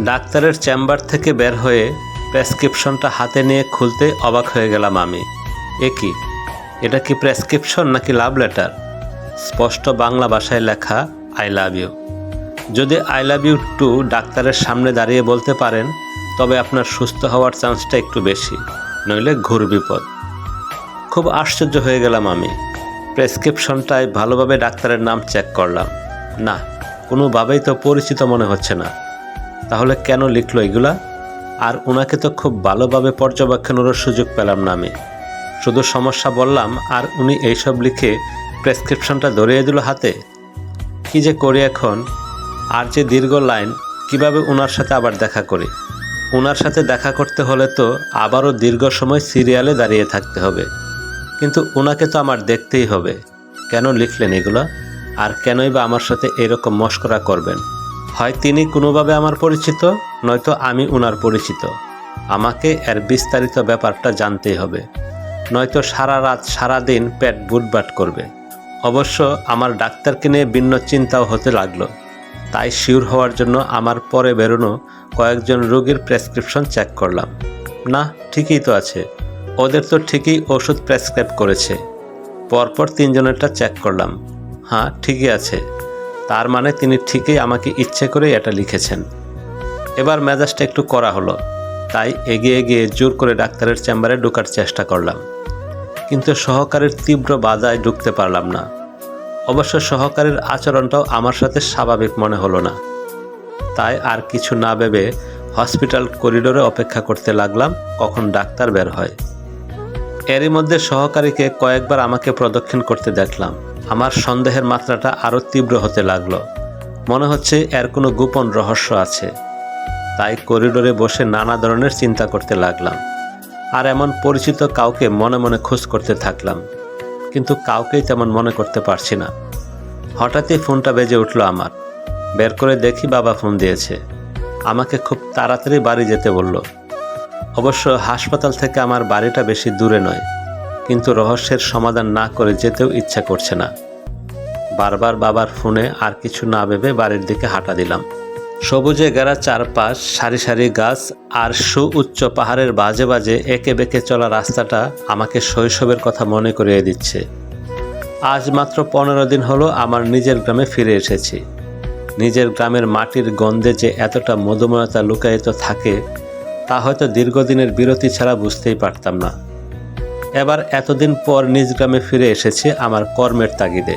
ডাক্তারের চেম্বার থেকে বের হয়ে প্রেসক্রিপশনটা হাতে নিয়ে খুলতে অবাক হয়ে গেলাম আমি। এ কি? এটা কি প্রেসক্রিপশন নাকি লাভ লেটার? স্পষ্ট বাংলা ভাষায় লেখা, আই লাভ ইউ যদি আই লাভ ইউ টু ডাক্তারের সামনে দাঁড়িয়ে বলতে পারেন, তবে আপনার সুস্থ হওয়ার চান্সটা একটু বেশি, নইলে ঘুর বিপদ। খুব আশ্চর্য হয়ে গেলাম আমি। প্রেসক্রিপশনটায় ভালোভাবে ডাক্তারের নাম চেক করলাম। না, কোনোভাবেই তো পরিচিত মনে হচ্ছে না। তাহলে কেন লিখলো এগুলা? আর ওনাকে তো খুব ভালোভাবে পর্যবেক্ষণেরও সুযোগ পেলাম না আমি। শুধু সমস্যা বললাম, আর উনি এইসব লিখে প্রেসক্রিপশনটা ধরিয়ে দিল হাতে? কি যে করি এখন? আর যে দীর্ঘ লাইন, কীভাবে ওনার সাথে আবার দেখা করি? ওনার সাথে দেখা করতে হলে তো আবারও দীর্ঘ সময় সিরিয়ালে দাঁড়িয়ে থাকতে হবে। কিন্তু ওনাকে তো আমার দেখতেই হবে। কেন লিখলেন এগুলো? আর কেনই বা আমার সাথে এরকম মস্করা করবেন? হয় তিনি কোনোভাবে আমার পরিচিত, নয়তো আমি ওনার পরিচিত। আমাকে এর বিস্তারিত ব্যাপারটা জানতেই হবে। নয়তো সারা রাত, সারা দিন পেট বুটবাট করবে। অবশ্য আমার ডাক্তারকে নিয়ে ভিন্ন চিন্তাও হতে লাগল। তাই শিওর হওয়ার জন্য আমার পরে বেরোনো কয়েকজন রোগীর প্রেসক্রিপশন চেক করলাম। না, ঠিকই তো আছে। ওদের তো ঠিকই ওষুধ প্রেসক্রাইব করেছে। পরপর তিনজনেরটা চেক করলাম। হ্যাঁ ঠিকই আছে। তার মানে তিনি ঠিকই আমাকে ইচ্ছে করে এটা লিখেছেন। এবার মেজাজটা একটু করা হলো, তাই এগিয়ে গিয়ে জোর করে ডাক্তারের চেম্বারে ঢোকার চেষ্টা করলাম। কিন্তু সহকারের তীব্র বাধায় ঢুকতে পারলাম না। অবশ্য সহকারীর আচরণটাও আমার সাথে স্বাভাবিক মনে হলো না। তাই আর কিছু না ভেবে হসপিটাল করিডোরে অপেক্ষা করতে লাগলাম, কখন ডাক্তার বের হয়। এরই মধ্যে সহকারীকে কয়েকবার আমাকে প্রদক্ষিণ করতে দেখলাম। আমার সন্দেহের মাত্রাটা আরও তীব্র হতে লাগল। মনে হচ্ছে এর কোনো গোপন রহস্য আছে। তাই করিডোরে বসে নানা ধরনের চিন্তা করতে লাগলাম। আর এমন পরিচিত কাউকে মনে মনে খোঁজ করতে থাকলাম। কিন্তু কাউকেই তেমন মনে করতে পারছি না। হঠাৎই ফোনটা বেজে উঠল আমার। বের করে দেখি বাবা ফোন দিয়েছে। আমাকে খুব তাড়াতাড়ি বাড়ি যেতে বলল। অবশ্য হাসপাতাল থেকে আমার বাড়িটা বেশি দূরে নয়। কিন্তু রহস্যের সমাধান না করে যেতেও ইচ্ছা করছে না। বারবার বাবার ফোনে আর কিছু না ভেবে বাড়ির দিকে হাঁটা দিলাম। সবুজে গেরা চারপাশ, সারি সারি গাছ আর সুউচ্চ পাহাড়ের বাজে বাজে, একে বেঁকে চলা রাস্তাটা আমাকে শৈশবের কথা মনে করিয়ে দিচ্ছে। আজ মাত্র পনেরো দিন হলো আমার নিজের গ্রামে ফিরে এসেছি। নিজের গ্রামের মাটির গন্ধে যে এতটা মধুময়তা লুকায়িত থাকে, তা হয়তো দীর্ঘদিনের বিরতি ছাড়া বুঝতেই পারতাম না। এবার এতদিন পর নিজ গ্রামে ফিরে এসেছি আমার কর্মের তাগিদে।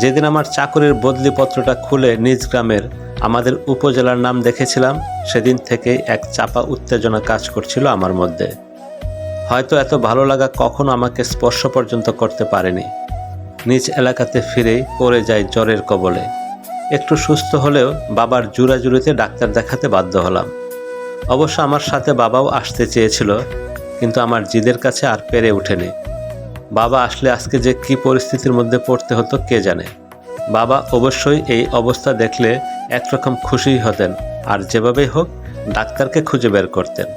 যেদিন আমার চাকরির বদলিপত্রটা খুলে নিজ গ্রামের আমাদের উপজেলার নাম দেখেছিলাম, সেদিন থেকেই এক চাপা উত্তেজনা কাজ করছিল আমার মধ্যে। হয়তো এত ভালো লাগা কখনো আমাকে স্পর্শ পর্যন্ত করতে পারেনি। নিজ এলাকাতে ফিরেই পড়ে যায় জ্বরের কবলে। একটু সুস্থ হলেও বাবার জুড়াজুড়িতে ডাক্তার দেখাতে বাধ্য হলাম। অবশ্য আমার সাথে বাবাও আসতে চেয়েছিল কিন্তু আমার জিদের কাছে আর পেরে ওঠেনি বাবা আসলে আজকে যে কি পরিস্থিতির মধ্যে পড়তে হতো কে জানে। বাবা অবশ্যই এই অবস্থা দেখলে একরকম খুশি হতেন আর যেভাবেই হোক ডাক্তারকে খুঁজে বের করতেন।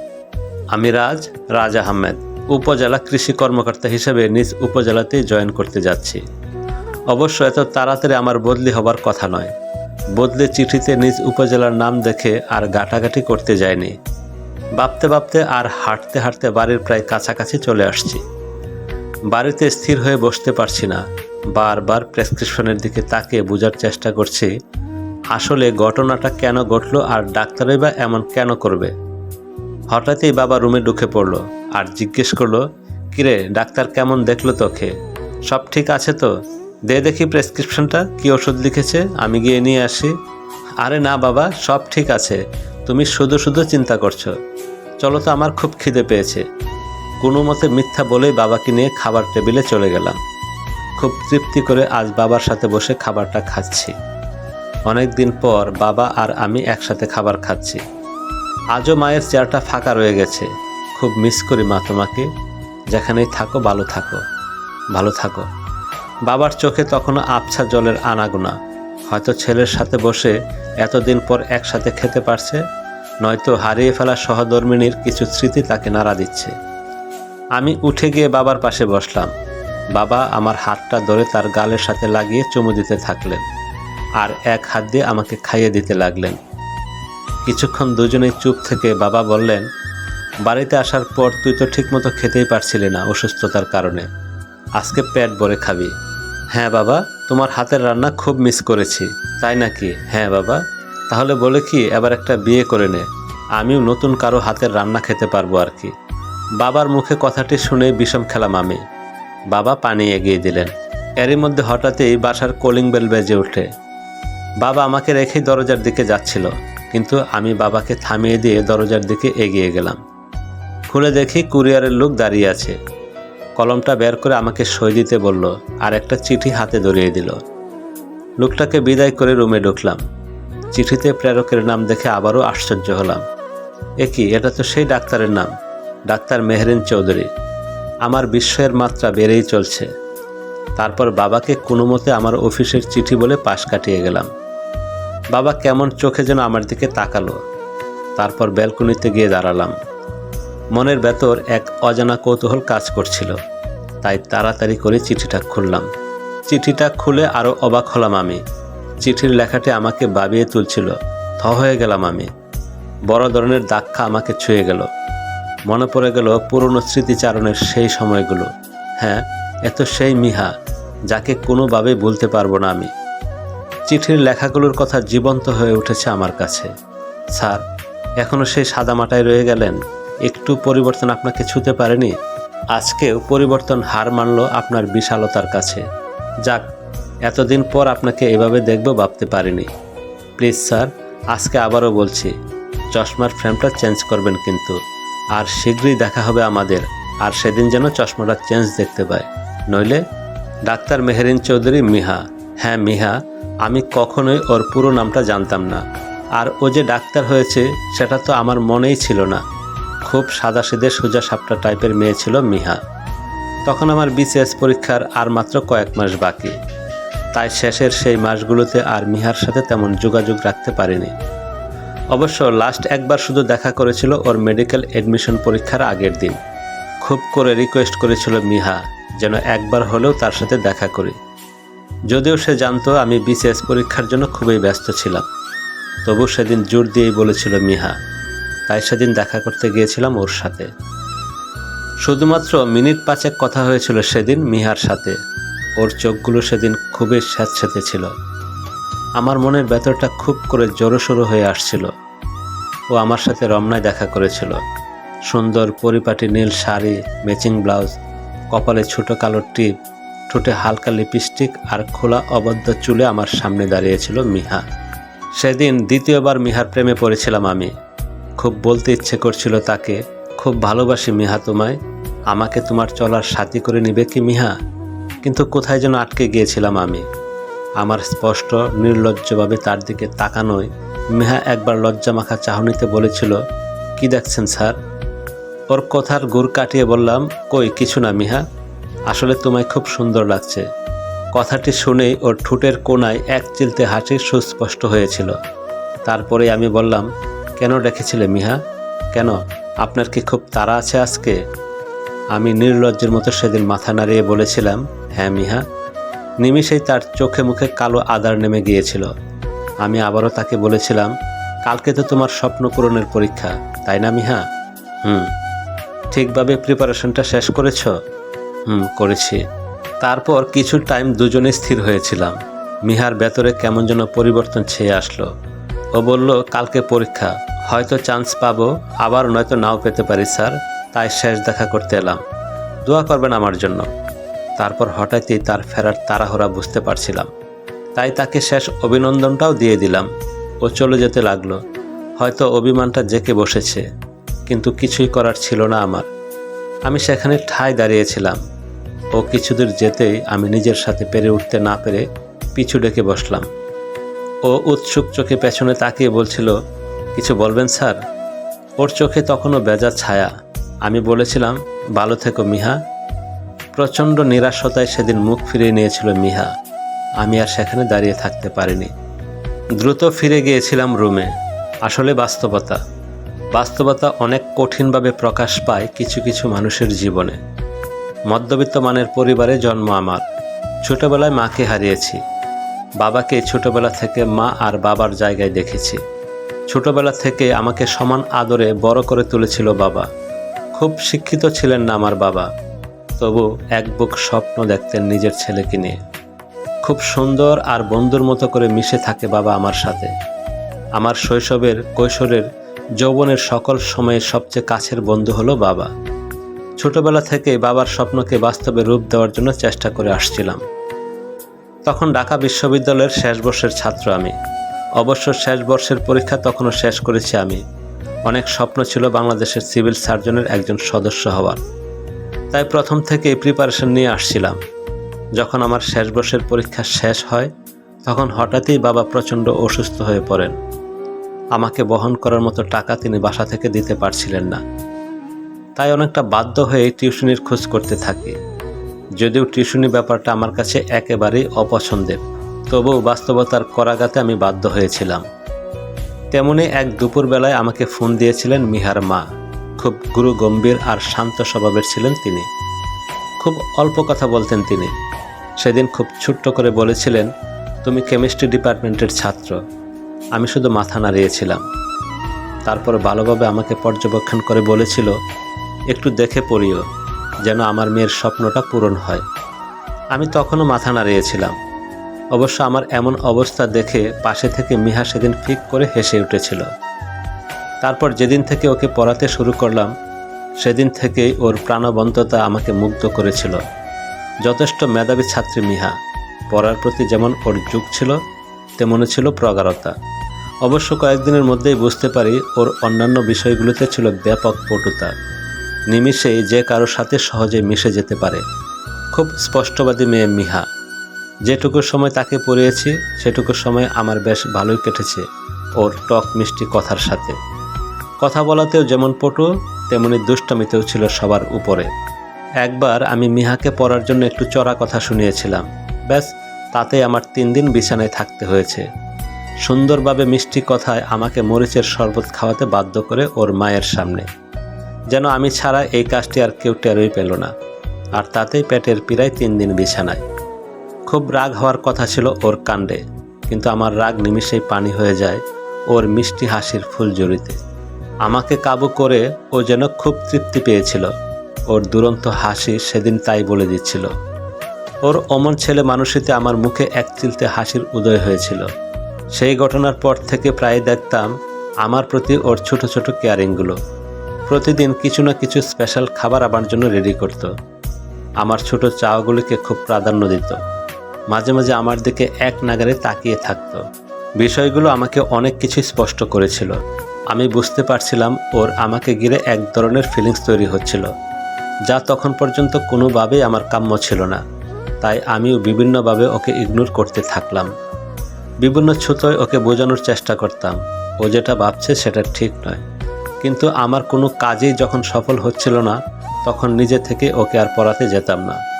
আমি রাজ রাজ আহমেদ, উপজেলা কৃষি কর্মকর্তা হিসেবে নিজ উপজেলাতেই জয়েন করতে যাচ্ছি। অবশ্য এত তাড়াতাড়ি আমার বদলি হবার কথা নয়। বদলে চিঠিতে নিজ উপজেলার নাম দেখে আর গাটাগাটি করতে যায়নি। ভাবতে ভাবতে আর হাঁটতে হাঁটতে বাড়ির প্রায় কাছাকাছি চলে আসছি। বাড়িতে স্থির হয়ে বসতে পারছি না। বারবার প্রেসক্রিপশনের দিকে তাকিয়ে বোঝার চেষ্টা করছি, আসলে ঘটনাটা কেন ঘটলো আর ডাক্তারই বা এমন কেন করবে। হঠাৎই বাবা রুমে ঢুকে পড়ল আর জিজ্ঞেস করল, কিরে, ডাক্তার কেমন দেখল তোকে? সব ঠিক আছে তো? দে দেখি প্রেসক্রিপশনটা, কি ওষুধ লিখেছে, আমি গিয়ে নিয়ে আসি। আরে না বাবা, সব ঠিক আছে। তুমি শুধু শুধু চিন্তা করছ। চলো তো আমার খুব খিদে পেয়েছে। কোনো মতে মিথ্যা বলেই বাবাকে নিয়ে খাবার টেবিলে চলে গেলাম। খুব তৃপ্তি করে আজ বাবার সাথে বসে খাবারটা খাচ্ছি। অনেক দিন পর বাবা আর আমি একসাথে খাবার খাচ্ছি। আজও মায়ের চেয়ারটা ফাঁকা রয়ে গেছে। খুব মিস করি মা তোমাকে। যেখানেই থাকো, ভালো থাকো। ভালো থাকো। বাবার চোখে তখনও আবছা জলের আনাগোনা। হয়তো ছেলের সাথে বসে এতদিন পর একসাথে খেতে পারছে? নয়তো হারিয়ে ফেলা সহধর্মিনীর কিছু স্মৃতি তাকে নাড়া দিচ্ছে। আমি উঠে গিয়ে বাবার পাশে বসলাম। বাবা আমার হাতটা ধরে তার গালের সাথে লাগিয়ে চুমু দিতে থাকলেন আর এক হাত দিয়ে আমাকে খাইয়ে দিতে লাগলেন। কিছুক্ষণ দুজনেই চুপ থেকে বাবা বললেন, বাড়িতে আসার পর তুই তো ঠিকমতো খেতেই পারছিলি না অসুস্থতার কারণে। আজকে পেট ভরে খাবি। হ্যাঁ বাবা, তোমার হাতের রান্না খুব মিস করেছি, তাই নাকি? হ্যাঁ বাবা। তাহলে বলে কি, এবার একটা বিয়ে করে নে। আমিও নতুন কারও হাতের রান্না খেতে পারব আর কি। বাবার মুখে কথাটি শুনে বিষম খেলাম আমি। বাবা পানি এগিয়ে দিলেন। এরই মধ্যে হঠাৎই বাসার কলিং বেল বেজে ওঠে। বাবা আমাকে রেখেই দরজার দিকে যাচ্ছিল, কিন্তু আমি বাবাকে থামিয়ে দিয়ে দরজার দিকে এগিয়ে গেলাম। খুলে দেখি কুরিয়ারের লোক দাঁড়িয়ে আছে। কলমটা বের করে আমাকে সই দিতে বলল আর একটা চিঠি হাতে ধরিয়ে দিল। লোকটাকে বিদায় করে রুমে ঢুকলাম। চিঠিতে প্রেরকের নাম দেখে আবারও আশ্চর্য হলাম। এ কি, এটা তো সেই ডাক্তারের নাম? ডাক্তার মেহরিন চৌধুরী। আমার বিস্ময়ের মাত্রা বেড়েই চলছে। তারপর বাবাকে কোনো মতে আমার অফিসের চিঠি বলে পাশ কাটিয়ে গেলাম। বাবা কেমন চোখে যেন আমার দিকে তাকালো। তারপর ব্যালকনিতে গিয়ে দাঁড়ালাম। মনের ভেতর এক অজানা কৌতূহল কাজ করছিল। তাই তাড়াতাড়ি করে চিঠিটা খুললাম। চিঠিটা খুলে আরও অবাক হলাম আমি। চিঠির লেখাটি আমাকে বাবিয়ে তুলছিল। থ হয়ে গেলাম আমি। বড় ধরনের দাক্ষা আমাকে ছুঁয়ে গেল। মনে পড়ে গেল পুরনো স্মৃতিচারণের সেই সময়গুলো। হ্যাঁ এত সেই মিহা, যাকে কোনোভাবে বলতে পারব না আমি। চিঠির লেখাগুলোর কথা জীবন্ত হয়ে উঠেছে আমার কাছে। স্যার এখনও সেই সাদামাটায় রয়ে গেলেন? একটু পরিবর্তন আপনাকে ছুতে পারেনি? আজকেও পরিবর্তন হার মানল আপনার বিশালতার কাছে। যাক এতদিন পর আপনাকে এভাবে দেখব ভাবতে পারিনি। প্লিজ, স্যার, আজকে আবারও বলছি, চশমার ফ্রেমটা চেঞ্জ করবেন কিন্তু। আর শীঘ্রই দেখা হবে আমাদের, আর সেদিন যেন চশমাটা চেঞ্জ দেখতে পায়। নইলে, ডাক্তার মেহেরিন চৌধুরী মিহা। হ্যাঁ মিহা, আমি কখনোই ওর পুরো নামটা জানতাম না। আর ও যে ডাক্তার হয়েছে, সেটা তো আমার মনেই ছিল না। খুব সাদাসিধে সোজা সাপটা টাইপের মেয়ে ছিল মিহা। তখন আমার বিসিএস পরীক্ষার আর মাত্র কয়েক মাস বাকি। তাই শেষের সেই মাসগুলোতে আর মিহার সাথে তেমন যোগাযোগ রাখতে পারিনি। অবশ্য লাস্ট একবার শুধু দেখা করেছিল ওর মেডিকেল অ্যাডমিশন পরীক্ষার আগের দিন। খুব করে রিকোয়েস্ট করেছিল মিহা, যেন একবার হলেও তার সাথে দেখা করি। যদিও সে জানতো আমি বিসিএস পরীক্ষার জন্য খুবই ব্যস্ত ছিলাম। তবু সেদিন জোর দিয়েই বলেছিল মিহা, তাই সেদিন দেখা করতে গিয়েছিলাম ওর সাথে। শুধুমাত্র মিনিট পাঁচেক কথা হয়েছিল সেদিন মিহার সাথে। ওর চোখগুলো সেদিন খুবই স্যাঁতস্যাঁতে ছিল। আমার মনের ভেতরটা খুব করে জোরোসোরো হয়ে আসছিল। ও আমার সাথে রমনায় দেখা করেছিল। সুন্দর পরিপাটি নীল শাড়ি ম্যাচিং ব্লাউজ কপালে ছোট কালো টিপ, ঠোঁটে হালকা লিপস্টিক আর খোলা অবদ্ধ চুলে আমার সামনে দাঁড়িয়েছিল মিহা। সেদিন দ্বিতীয়বার মিহার প্রেমে পড়েছিলাম আমি। খুব বলতে ইচ্ছে করছিল তাকে, খুব ভালোবাসি মিহা তোমায়। আমাকে তোমার চলার সাথী করে নিবে কি মিহা? কিন্তু কোথায় যেন আটকে গিয়েছিলাম আমি। আমার স্পষ্ট, নির্লজ্জভাবে তার দিকে তাকানোয় মিহা একবার লজ্জামাখা চাহনিতে বলেছিল, কি দেখছেন স্যার? ওর কথার গুড় কাটিয়ে বললাম, কই, কিছু না মিহা, আসলে তোমায় খুব সুন্দর লাগছে। কথাটি শুনেই ওর ঠোঁটের কোনায় এক চিলতে হাসি সুস্পষ্ট হয়েছিল। তারপরে আমি বললাম, কেন ডেকেছিলে মিহা? কেন? আপনার কি খুব তাড়া আছে আজকে? আমি নির্লজ্জের মতো সেদিন মাথা নাড়িয়ে বলেছিলাম হ্যাঁ মিহা। নিমিষেই তার চোখে মুখে কালো আদার নেমে গিয়েছিল। আমি আবারও তাকে বলেছিলাম, কালকে তো তোমার স্বপ্ন পূরণের পরীক্ষা, তাই না, মিহা? হুম। ঠিকভাবে প্রিপারেশনটা শেষ করেছ? হুম, করেছি। তারপর কিছু টাইম দুজনে স্থির হয়েছিলাম। মিহার ভেতরে কেমন যেন পরিবর্তন ছেয়ে আসলো। ও বলল, কালকে পরীক্ষা, হয়তো চান্স পাবো, আবার নয়তো নাও পেতে পারি, স্যার। তাই শেষ দেখা করতে এলাম। দোয়া করবেন আমার জন্য। তারপর হঠাৎই তার ফেরার তাড়াহুড়া বুঝতে পারছিলাম। তাই তাকে শেষ অভিনন্দনটাও দিয়ে দিলাম। ও চলে যেতে লাগল। হয়তো অভিমানটা জেকে বসেছে, কিন্তু কিছুই করার ছিল না আমার। আমি সেখানে ঠাই দাঁড়িয়েছিলাম। ও কিছুদূর যেতেই আমি নিজের সাথে পেরে উঠতে না পেরে পিছু ডেকে বসলাম। ও উৎসুক চোখে পেছনে তাকিয়ে বলছিল, কিছু বলবেন স্যার? ওর চোখে তখনও বেজা ছায়া। আমি বলেছিলাম, ভালো থেকো মিহা। প্রচণ্ড নিরাশতায় সেদিন মুখ ফিরিয়ে নিয়েছিল মিহা। আমি আর সেখানে দাঁড়িয়ে থাকতে পারিনি। দ্রুত ফিরে গিয়েছিলাম রুমে। আসলে বাস্তবতা। বাস্তবতা অনেক কঠিনভাবে প্রকাশ পায় কিছু কিছু মানুষের জীবনে। মধ্যবিত্ত মানের পরিবারে জন্ম আমার। ছোটবেলায় মাকে হারিয়েছি। বাবাকে ছোটবেলা থেকে মা আর বাবার জায়গায় দেখেছি। ছোটবেলা থেকে আমাকে সমান আদরে বড় করে তুলেছিল বাবা। খুব শিক্ষিত ছিলেন না আমার বাবা। তবু এক বুক স্বপ্ন দেখতেন নিজের ছেলেকে নিয়ে। খুব সুন্দর আর বন্ধুর মতো করে মিশে থাকে বাবা আমার সাথে। আমার শৈশবের, কৈশোরের, যৌবনের সকল সময়ে সবচেয়ে কাছের বন্ধু হলো বাবা। ছোটবেলা থেকে বাবার স্বপ্নকে বাস্তবে রূপ দেওয়ার জন্য চেষ্টা করে আসছিলাম। তখন ঢাকা বিশ্ববিদ্যালয়ের শেষ বর্ষের ছাত্র আমি। অবশ্য শেষ বর্ষের পরীক্ষা তখনও শেষ করেছি আমি। অনেক স্বপ্ন ছিল বাংলাদেশের সিভিল সার্জনের একজন সদস্য হওয়ার। তাই প্রথম থেকে প্রিপারেশন নিয়ে আসছিলাম। যখন আমার শেষ বর্ষের পরীক্ষা শেষ হয়, তখন হঠাৎই বাবা প্রচণ্ড অসুস্থ হয়ে পড়েন। আমাকে বহন করার মতো টাকা তিনি বাসা থেকে দিতে পারছিলেন না। তাই অনেকটা বাধ্য হয়ে টিউশনির খোঁজ করতে থাকি। যদিও টিউশনি ব্যাপারটা আমার কাছে একেবারেই অপছন্দের, তবুও বাস্তবতার করাগাতে আমি বাধ্য হয়েছিলাম। তেমনি এক দুপুরবেলায় আমাকে ফোন দিয়েছিলেন মিহার মা। খুব গুরু গম্ভীর আর শান্ত স্বভাবের ছিলেন তিনি। খুব অল্প কথা বলতেন তিনি। সেদিন খুব ছোট্ট করে বলেছিলেন, তুমি কেমিস্ট্রি ডিপার্টমেন্টের ছাত্র। আমি শুধু মাথা নাড়িয়েছিলাম। তারপর ভালোভাবে আমাকে পর্যবেক্ষণ করে বলেছিল, একটু দেখে পড়িও, যেন আমার মেয়ের স্বপ্নটা পূরণ হয়। আমি তখনও মাথা নাড়িয়েছিলাম। অবশ্য আমার এমন অবস্থা দেখে পাশে থেকে মিহা সেদিন ফিক করে হেসে উঠেছিল। তারপর যেদিন থেকে ওকে পড়াতে শুরু করলাম, সেদিন থেকেই ওর প্রাণবন্ততা আমাকে মুগ্ধ করেছিল। যথেষ্ট মেধাবী ছাত্রী মিহা। পড়ার প্রতি যেমন ওর যুগ ছিল, তেমনই ছিল প্রগাঢ়তা। অবশ্য কয়েকদিনের মধ্যেই বুঝতে পারি ওর অন্যান্য বিষয়গুলোতে ছিল ব্যাপক পটুতা। নিমিষেই যে কারোর সাথে সহজে মিশে যেতে পারে। খুব স্পষ্টবাদী মেয়ে মিহা। যেটুকু সময় তাকে পড়িয়েছি, সেটুকু সময় আমার বেশ ভালোই কেটেছে ওর টক মিষ্টি কথার সাথে। কথা বলাতেও যেমন পটু, তেমনি দুষ্টমিতেও ছিল সবার উপরে। একবার আমি মিহাকে পড়ার জন্য একটু চড়া কথা শুনিয়েছিলাম। ব্যাস তাতে আমার তিন দিন বিছানায় থাকতে হয়েছে। সুন্দরভাবে মিষ্টি কথায় আমাকে মরিচের শরবত খাওয়াতে বাধ্য করে ওর মায়ের সামনে। যেন আমি ছাড়া এই কাজটি আর কেউ টেরই পেল না। আর তাতেই পেটের পীড়ায় তিন দিন বিছানায়। খুব রাগ হওয়ার কথা ছিল ওর কাণ্ডে। কিন্তু আমার রাগ নিমিষেই পানি হয়ে যায় ওর মিষ্টি হাসির ফুল জড়িতে আমাকে কাবু করে ও যেন খুব তৃপ্তি পেয়েছিল। ওর দুরন্ত হাসি সেদিন তাই বলে দিচ্ছিল। ওর অমন ছেলে মানুষিতে আমার মুখে এক চিলতে হাসির উদয় হয়েছিল। সেই ঘটনার পর থেকে প্রায় দেখতাম আমার প্রতি ওর ছোট ছোট কেয়ারিংগুলো। প্রতিদিন কিছু না কিছু স্পেশাল খাবার আমার জন্য রেডি করত। আমার ছোট চাওয়াগুলিকে খুব প্রাধান্য দিত। মাঝে মাঝে আমার দিকে এক নাগারে তাকিয়ে থাকতো। বিষয়গুলো আমাকে অনেক কিছু স্পষ্ট করেছিল। আমি বুঝতে পারছিলাম ওর আমাকে ঘিরে এক ধরনের ফিলিংস তৈরি হচ্ছিল, যা তখন পর্যন্ত কোনোভাবেই আমার কাম্য ছিল না। তাই আমিও বিভিন্নভাবে ওকে ইগনোর করতে থাকলাম। বিভিন্ন ছুতোয় ওকে বোঝানোর চেষ্টা করতাম। ও যেটা ভাবছে সেটা ঠিক নয়। কিন্তু আমার কোনো কাজেই যখন সফল হচ্ছিল না, তখন নিজে থেকে ওকে আর পড়াতে যেতাম না।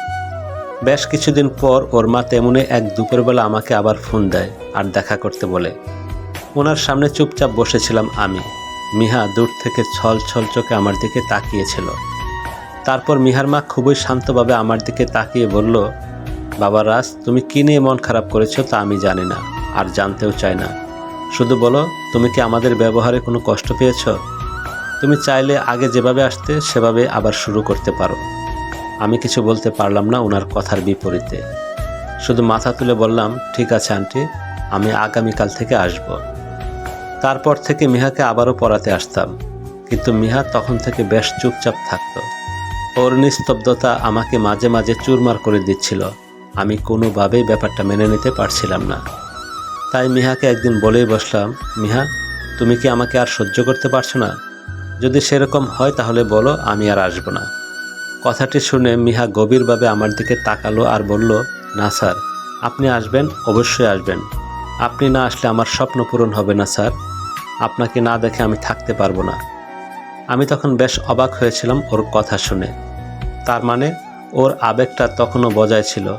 বেশ কিছুদিন পর ওর মা তেমনই এক দুপুরবেলা আমাকে আবার ফোন দেয় আর দেখা করতে বলে। ওনার সামনে চুপচাপ বসেছিলাম আমি। মিহা দূর থেকে ছল ছল চোখে আমার দিকে তাকিয়েছিল। তারপর মিহার মা খুবই শান্তভাবে আমার দিকে তাকিয়ে বলল, বাবা রাজ, তুমি কী নিয়ে মন খারাপ করেছ তা আমি জানি না আর জানতেও চাই না। শুধু বলো, তুমি কি আমাদের ব্যবহারে কোনো কষ্ট পেয়েছ? তুমি চাইলে আগে যেভাবে আসতে, সেভাবে আবার শুরু করতে পারো। আমি কিছু বলতে পারলাম না ওনার কথার বিপরীতে। শুধু মাথা তুলে বললাম, ঠিক আছে, আন্টি, আমি আগামীকাল থেকে আসব। তারপর থেকে মিহাকে আবারও পড়াতে আসতাম, কিন্তু মিহা তখন থেকে বেশ চুপচাপ থাকতো। ওর নিস্তব্ধতা আমাকে মাঝে মাঝে চুরমার করে দিচ্ছিল। আমি কোনোভাবেই ব্যাপারটা মেনে নিতে পারছিলাম না। তাই মিহাকে একদিন বলেই বসলাম, মিহা, তুমি কি আমাকে আর সহ্য করতে পারছ না? যদি সেরকম হয় তাহলে বলো, আমি আর আসব না। কথাটি শুনে মিহা গভীরভাবে আমার দিকে তাকালো আর বলল, না, স্যার। আপনি আসবেন? অবশ্যই আসবেন। আপনি না আসলে আমার স্বপ্ন পূরণ হবে না, স্যার। আপনাকে না দেখে আমি থাকতে পারব না। আমি তখন বেশ অবাক হয়েছিলাম ওর কথা শুনে। তার মানে ওর আবেগটা তখনও বজায় ছিল।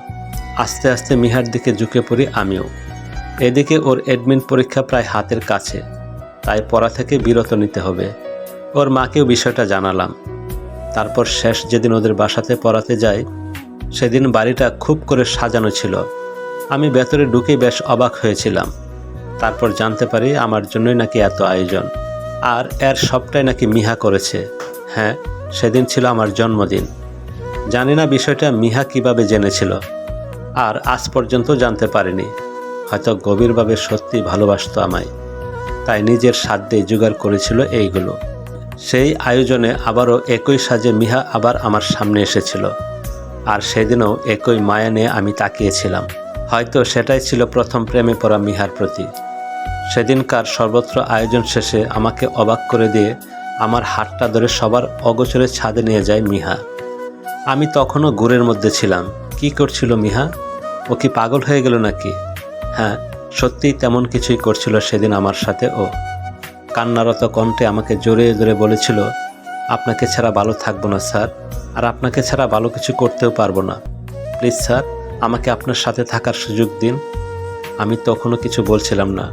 আস্তে আস্তে মিহার দিকে ঝুঁকে পড়ি আমিও। এদিকে ওর অ্যাডমিন পরীক্ষা প্রায় হাতের কাছে। তাই পড়া থেকে বিরত নিতে হবে। ওর মাকেও বিষয়টা জানালাম। তারপর শেষ যেদিন ওদের বাসাতে পড়াতে যাই সেদিন বাড়িটা খুব করে সাজানো ছিল। আমি ভেতরে ঢুকে বেশ অবাক হয়েছিলাম। তারপর জানতে পারি আমার জন্যই নাকি এত আয়োজন। আর এর সবটাই নাকি মিহা করেছে। হ্যাঁ সেদিন ছিল আমার জন্মদিন। জানি না বিষয়টা মিহা কীভাবে জেনেছিল। আর আজ পর্যন্ত জানতে পারিনি। হয়তো গভীরভাবে সত্যি ভালোবাসতো আমায়। তাই নিজের সাধ্যে জোগাড় করেছিল এইগুলো। সেই আয়োজনে আবারও একই সাজে মিহা আবার আমার সামনে এসেছিল। আর সেদিনও একই মায়া নিয়ে আমি তাকিয়েছিলাম। হয়তো সেটাই ছিল প্রথম প্রেমে পড়া মিহার প্রতি। সেদিনকার সর্বত্র আয়োজন শেষে আমাকে অবাক করে দিয়ে আমার হাতটা ধরে সবার অগোচরে ছাদে নিয়ে যায় মিহা। আমি তখনও গুড়ের মধ্যে ছিলাম। কি করছিল মিহা? ও কি পাগল হয়ে গেল নাকি? হ্যাঁ সত্যিই তেমন কিছুই করছিল সেদিন আমার সাথে ও। কান্নারত কণ্ঠে আমাকে জোরে জোরে বলেছিল, আপনাকে ছাড়া ভালো থাকব না, স্যার। আর আপনাকে ছাড়া ভালো কিছু করতেও পারব না। প্লিজ, স্যার, আমাকে আপনার সাথে থাকার সুযোগ দিন। আমি তখনও কিছু বলছিলাম না।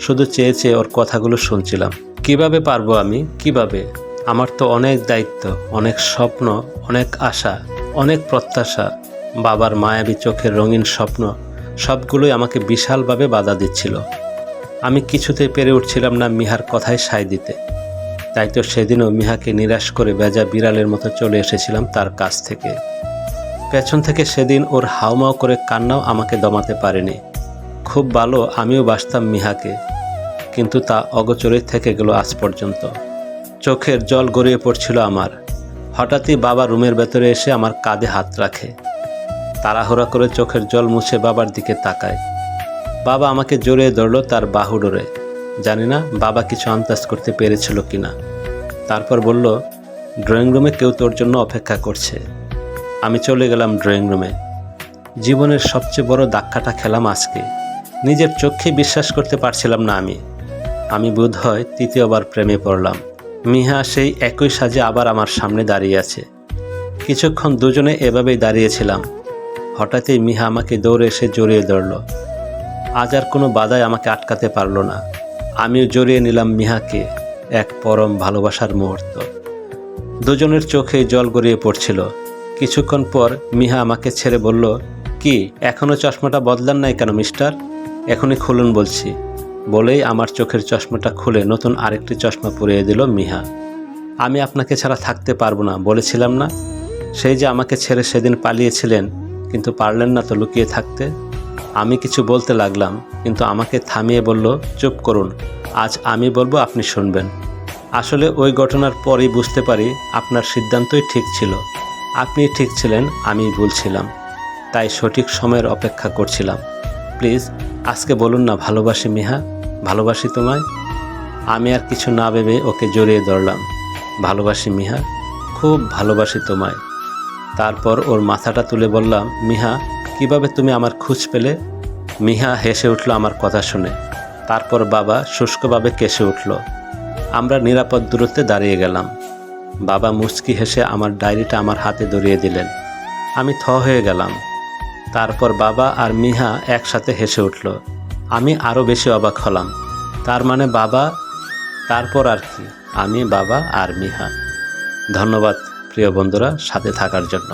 শুধু চেয়ে চেয়ে ওর কথাগুলো শুনছিলাম। কীভাবে পারব আমি? কীভাবে? আমার তো অনেক দায়িত্ব, অনেক স্বপ্ন, অনেক আশা, অনেক প্রত্যাশা। বাবার মায়াবী চোখের রঙিন স্বপ্ন সবগুলোই আমাকে বিশালভাবে বাধা দিচ্ছিল। আমি কিছুতেই পেরে উঠছিলাম না মিহার কথায় সায় দিতে। তাই তো সেদিনও মিহাকে নিরাশ করে বেজা বিড়ালের মতো চলে এসেছিলাম তার কাছ থেকে। পেছন থেকে সেদিন ওর হাউমাউ করে কান্নাও আমাকে দমাতে পারেনি। খুব ভালো আমিও বাসতাম মিহাকে, কিন্তু তা অগোচরে থেকে গেল আজ পর্যন্ত। চোখের জল গড়িয়ে পড়ছিল আমার। হঠাৎই বাবা রুমের ভেতরে এসে আমার কাঁধে হাত রাখে। তাড়াহুড়া করে চোখের জল মুছে বাবার দিকে তাকায়। বাবা আমাকে জড়িয়ে ধরলো তার বাহু ডোরে। জানি না বাবা কিছু আন্দাজ করতে পেরেছিল কি না তারপর বলল ড্রয়িং রুমে কেউ তোর জন্য অপেক্ষা করছে। আমি চলে গেলাম ড্রয়িং রুমে জীবনের সবচেয়ে বড় ধাক্কাটা খেলাম আজকে। নিজের চোখে বিশ্বাস করতে পারছিলাম না আমি। আমি বোধ হয় তৃতীয়বার প্রেমে পড়লাম। মিহা সেই একই সাজে আবার আমার সামনে দাঁড়িয়ে আছে। কিছুক্ষণ দুজনে এভাবেই দাঁড়িয়েছিলাম। হঠাৎই মিহা আমাকে দৌড়ে এসে জড়িয়ে ধরল। আজ আর কোনো বাধাই আমাকে আটকাতে পারল না। আমিও জড়িয়ে নিলাম মিহাকে, এক পরম ভালোবাসার মুহূর্ত। দুজনের চোখে জল গড়িয়ে পড়ছিল। কিছুক্ষণ পর মিহা আমাকে ছেড়ে বলল, কি এখনও চশমাটা বদলান নাই কেন, মিস্টার? এখনই খুলুন বলছি। বলেই আমার চোখের চশমাটা খুলে নতুন আরেকটি চশমা পরিয়ে দিল মিহা। আমি আপনাকে ছাড়া থাকতে পারব না, বলেছিলাম না? সেই যে আমাকে ছেড়ে সেদিন পালিয়েছিলেন, কিন্তু পারলেন না তো লুকিয়ে থাকতে? আমি কিছু বলতে লাগলাম, কিন্তু আমাকে থামিয়ে বলল, চুপ করুন, আজ আমি বলব আপনি শুনবেন। আসলে ওই ঘটনার পরই বুঝতে পারি আপনার সিদ্ধান্তই ঠিক ছিল। আপনি ঠিক ছিলেন, আমি ভুল ছিলাম, তাই সঠিক সময়ের অপেক্ষা করছিলাম। প্লিজ, আজকে বলুন না ভালোবাসি মিহা, ভালোবাসি তোমায়। আমি আর কিছু না ভেবে ওকে জড়িয়ে ধরলাম। ভালোবাসি মিহা, খুব ভালোবাসি তোমায়। তারপর ওর মাথাটা তুলে বললাম, মিহা, কীভাবে তুমি আমার খোঁজ পেলে? মিহা হেসে উঠল আমার কথা শুনে। তারপর বাবা শুষ্কভাবে কেসে উঠল। আমরা নিরাপদ দূরত্বে দাঁড়িয়ে গেলাম। বাবা মুচকি হেসে আমার ডায়েরিটা আমার হাতে ধরিয়ে দিলেন। আমি থ হয়ে গেলাম। তারপর বাবা আর মিহা একসাথে হেসে উঠল। আমি আরও বেশি অবাক হলাম। তার মানে বাবা, তারপর আর কি? আমি, বাবা আর মিহা। ধন্যবাদ। প্রিয় বন্ধুরা সাথে থাকার জন্য।